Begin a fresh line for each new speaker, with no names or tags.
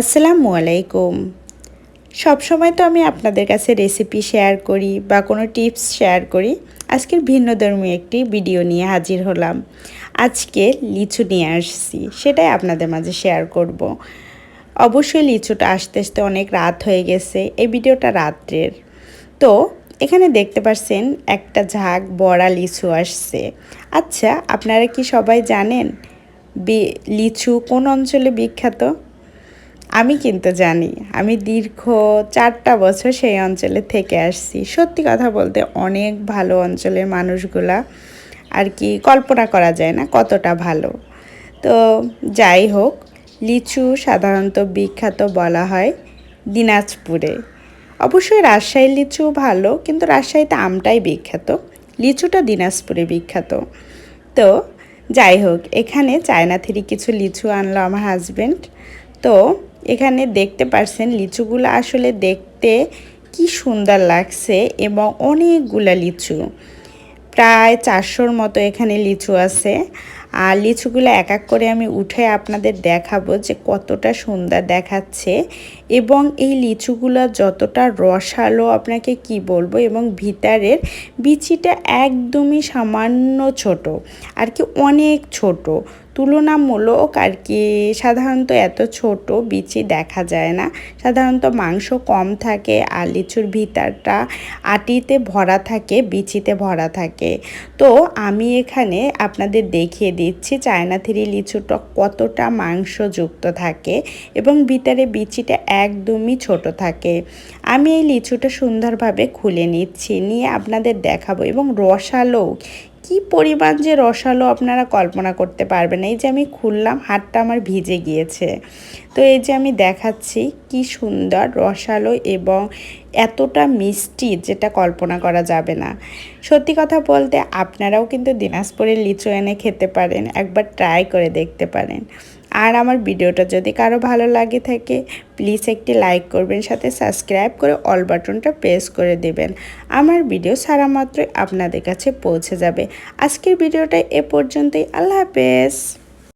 আসসালামু আলাইকুম। সবসময় তো আমি আপনাদের কাছে রেসিপি শেয়ার করি বা কোনো টিপস শেয়ার করি, আজকের ভিন্নধর্মী একটি ভিডিও নিয়ে হাজির হলাম। আজকে লিচু নিয়ে আসছি, সেটাই আপনাদের মাঝে শেয়ার করব। অবশ্যই লিচুটা আসতে আসতে অনেক রাত হয়ে গেছে, এই ভিডিওটা রাত্রের। তো, এখানে দেখতে পাচ্ছেন একটা ঝাঁক বড়া লিচু আসছে। আচ্ছা আপনারা কি সবাই জানেন লিচু কোন অঞ্চলে বিখ্যাত? আমি কিন্তু জানি, আমি দীর্ঘ চারটা বছর সেই অঞ্চলে থেকে আসছি। সত্যি কথা বলতে অনেক ভালো অঞ্চলের মানুষগুলা আর কি কল্পনা করা যায় না কতটা ভালো। তো যাই হোক, লিচু সাধারণত বিখ্যাত বলা হয় দিনাজপুরে। অবশ্যই রাজশাহীর লিচু ভালো, কিন্তু রাজশাহীতে আমটাই বিখ্যাত। লিচুটা দিনাজপুরে বিখ্যাত। তো যাই হোক, এখানে চায়না থেকে কিছু লিচু আনলো আমার হাজব্যান্ড তো এখানে দেখতে পারছেন লিচুগুলো আসলে দেখতে কি সুন্দর লাগছে এবং অনেকগুলা লিচু। প্রায় চারশোর মতো এখানে লিচু আছে। আর লিচুগুলো এক এক করে আমি উঠে আপনাদের দেখাবো যে কতটা সুন্দর দেখাচ্ছে এবং এই লিচুগুলো যতটা রসালো আপনাকে কি বলব এবং ভিতরের বিচিটা একদমই সামান্য ছোট, আর কি অনেক ছোট। তুলনামূলক আর কি সাধারণত এত ছোট বিচি দেখা যায় না। সাধারণত মাংস কম থাকে, আর লিচুর ভিতরটা আটিতে ভরা থাকে, বিচিতে ভরা থাকে। তো আমি এখানে আপনাদের দেখিয়ে দিচ্ছি চায়না থ্রি লিচুটা কতটা মাংসযুক্ত থাকে এবং ভিতরে বিচিটা একদমই ছোট থাকে। আমি এই লিচুটা সুন্দরভাবে খুলে নিচ্ছি, নিয়ে আপনাদের দেখাবো এবং রসালো কি পরিমাণ যে রসালো আপনারা কল্পনা করতে পারবেন? এই যে আমি খুললাম, হাতটা আমার ভিজে গিয়েছে। তো এই যে আমি দেখাচ্ছি কি সুন্দর, রসালো এবং এতটা মিষ্টি যেটা কল্পনা করা যাবে না। সত্যি কথা বলতে, আপনারাও কিন্তু দিনাজপুরের লিচু এনে খেতে পারেন, একবার ট্রাই করে দেখতে পারেন। আর আমার ভিডিওটা যদি কারও ভালো লাগে থাকে প্লিজ একটি লাইক করবেন, সাথে সাবস্ক্রাইব করে অল বাটনটা প্রেস করে দেবেন। আমার ভিডিও সারা মাত্রই আপনাদের কাছে পৌঁছে যাবে। আজকের ভিডিওটা এ পর্যন্তই। আল্লাহ হাফেজ।